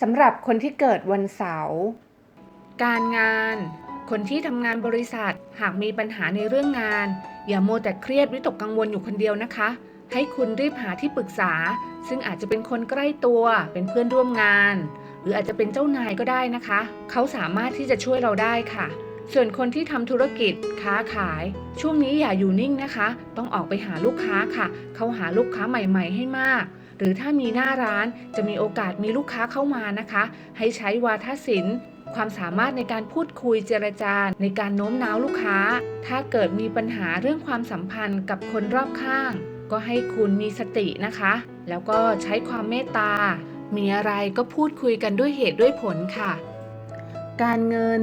สำหรับคนที่เกิดวันเสาร์ การงาน คนที่ทำงานบริษัทหากมีปัญหาในเรื่องงาน อย่าโมแต่เครียดวิตกกังวลอยู่คนเดียวนะคะ ให้คุณรีบหาที่ปรึกษา ซึ่งอาจจะเป็นคนใกล้ตัว เป็นเพื่อนร่วมงาน หรืออาจจะเป็นเจ้านายก็ได้นะคะ เขาสามารถที่จะช่วยเราได้ค่ะ ส่วนคนที่ทำธุรกิจค้าขาย ช่วงนี้อย่าอยู่นิ่งนะคะ ต้องออกไปหาลูกค้าค่ะ เขาหาลูกค้าใหม่ ๆ ให้มาก หรือถ้ามีหน้าร้านจะมีโอกาสมีลูกค้าเข้ามานะคะ ให้ใช้วาทศิลป์ความสามารถในการพูดคุยเจรจาในการโน้มน้าวลูกค้า ถ้าเกิดมีปัญหาเรื่องความสัมพันธ์กับคนรอบข้าง ก็ให้คุณมีสตินะคะ แล้วก็ใช้ความเมตตา มีอะไรก็พูดคุยกันด้วยเหตุด้วยผลค่ะ การเงิน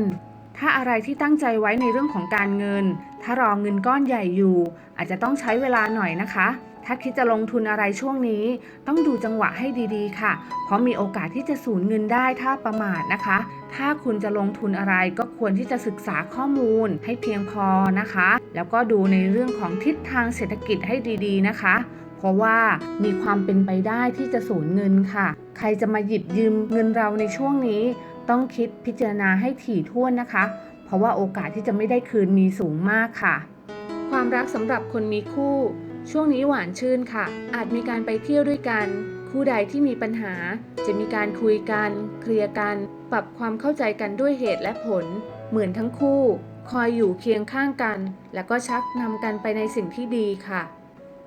ถ้าอะไรที่ตั้งใจไว้ในเรื่องของการเงิน ถ้ารอเงินก้อนใหญ่อยู่ อาจจะต้องใช้เวลาหน่อยนะคะ ถ้าคิดจะลงทุนอะไรช่วงนี้ ต้องดูจังหวะให้ดีๆ ค่ะ เพราะมีโอกาสที่จะสูญเงินได้ถ้าประมาทนะคะ ถ้าคุณจะลงทุนอะไรก็ควรที่จะศึกษาข้อมูลให้เพียงพอนะคะ แล้วก็ดูในเรื่องของทิศทางเศรษฐกิจให้ดีๆ นะคะเพราะว่ามีความเป็นไปได้ที่จะสูญเงินค่ะ ใครจะมาหยิบยืมเงินเราในช่วงนี้ ต้องคิดพิจารณาให้ถี่ถ้วนนะคะ เพราะว่าโอกาสที่จะไม่ได้คืนมีสูงมากค่ะ ความรักสำหรับคนมีคู่ ช่วงนี้หวานชื่นค่ะ อาจมีการไปเที่ยวด้วยกัน คู่ใดที่มีปัญหา จะมีการคุยกัน เคลียร์กัน ปรับความเข้าใจกันด้วยเหตุและผล เหมือนทั้งคู่ คอยอยู่เคียงข้างกัน แล้วก็ชักนำกันไปในสิ่งที่ดีค่ะ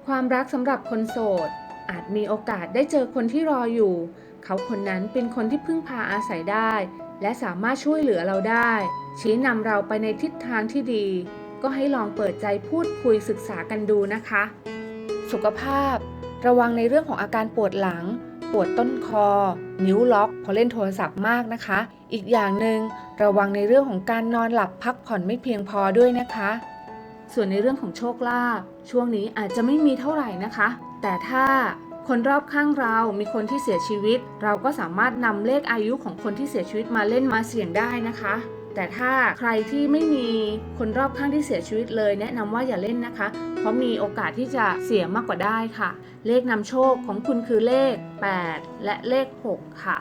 ความรักสำหรับคนโสดอาจมีโอกาสได้เจอคนที่รออยู่ เขาคนนั้นเป็นคนที่พึ่งพาอาศัยได้ และสามารถช่วยเหลือเราได้ ชี้นำเราไปในทิศทางที่ดี ก็ให้ลองเปิดใจพูดคุยศึกษากันดูนะคะ สุขภาพ ระวังในเรื่องของอาการปวดหลัง ปวดต้นคอ นิ้วล็อกเพราะเล่นโทรศัพท์มากนะคะ อีกอย่างหนึ่งระวังในเรื่องของการนอนหลับพักผ่อนไม่เพียงพอด้วยนะคะ ส่วนในเรื่องของโชคลาภช่วงนี้อาจจะไม่มีเท่าไหร่นะคะ แต่ถ้า คนรอบข้างเรามีคนที่เสียชีวิต เราก็สามารถนำเลขอายุของคนที่เสียชีวิตมาเล่นมาเสี่ยงได้นะคะแต่ถ้าใครที่ไม่มีคนรอบข้างที่เสียชีวิตเลย แนะนำว่าอย่าเล่นนะคะ เพราะมีโอกาสที่จะเสียมากกว่าได้ค่ะ เลขนำโชคของคุณคือเลข 8 และเลข 6 ค่ะ